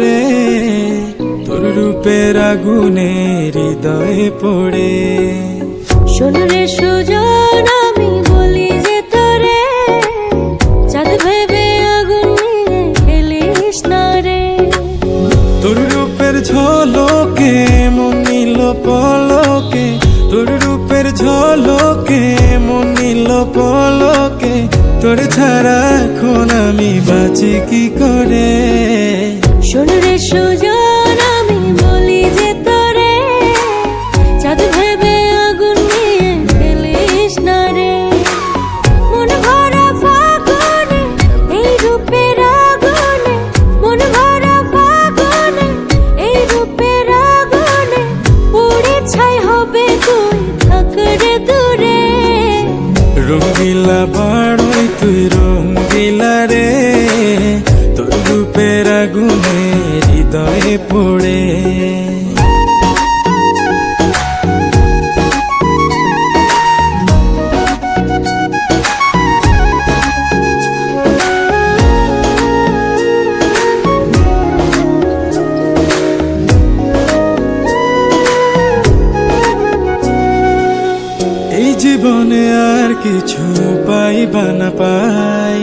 রে তোর রূপের আগুনে হৃদয়ে পড়ে। শোন রে সুজন আমি বলি যে তোরে চাঁদ ভেবে আগুন নিয়ে খেলিস না রে। তোর রূপের ঝলকে মন নিল পলকে। তোর রূপের ঝলকে মন নিল পলকে। তোর ছাড়া এখন আমি বাঁচি কি করে? শোন রে সুজন, আমি বলি যে তোরে, চাঁদ ভেবে আগুন নিয়ে খেলিস না রে। এই রূপের আগুনে, মন ভরা এই রূপের আগুনে, পুড়ে হবে তুই, থাক রে দূরে। রঙ্গিলা বাড়ই তুই পড়ে। জীবনে আর কিছু পাইবা না পাই।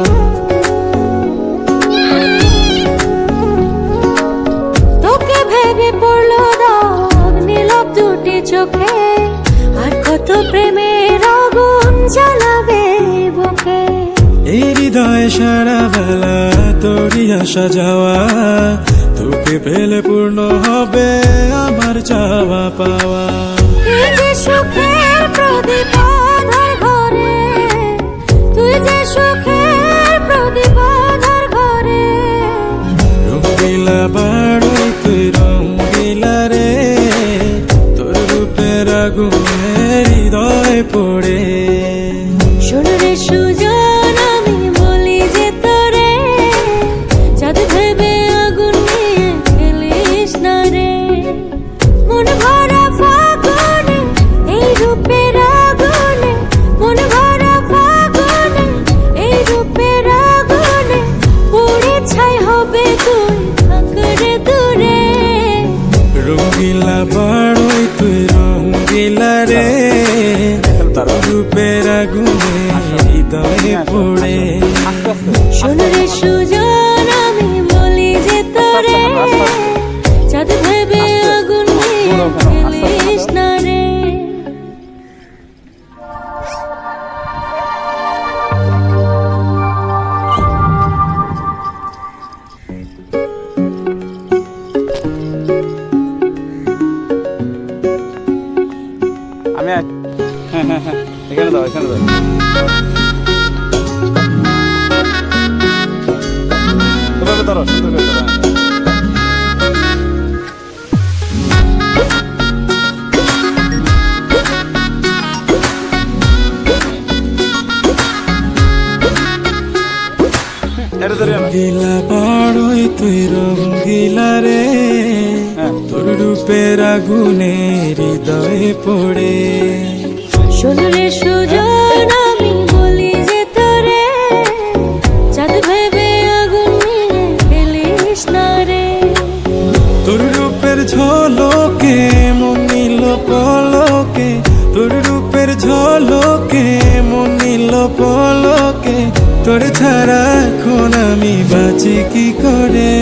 হৃদয় সারা বেলা তোরই আসা যাওয়া তোকে পেলে পূর্ণ হবে আমার চাওয়া পাওয়া। এই যে সুখের প্রদীপ আধার ঘরে তুই যে সুখের প্রদীপ ঘরে। রঙ্গিলা বাড়ই তুই রঙ্গিলা রে তোর রূপের আগুনে হৃদয় পড়ে। শোন রে সুজন রূপের আগুনে হৃদয়ে পড়ে। শুনলে সুজন আমি বলি যে তোরে চাঁদ ভেবে আগুন নিয়ে না রে। তোর রূপের ঝলকে মন নিল পলকে। তোর রূপের ঝলকে মন নিল পলকে। তোর ছাড়া এখন আমি বাঁচি কি করে?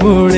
তোর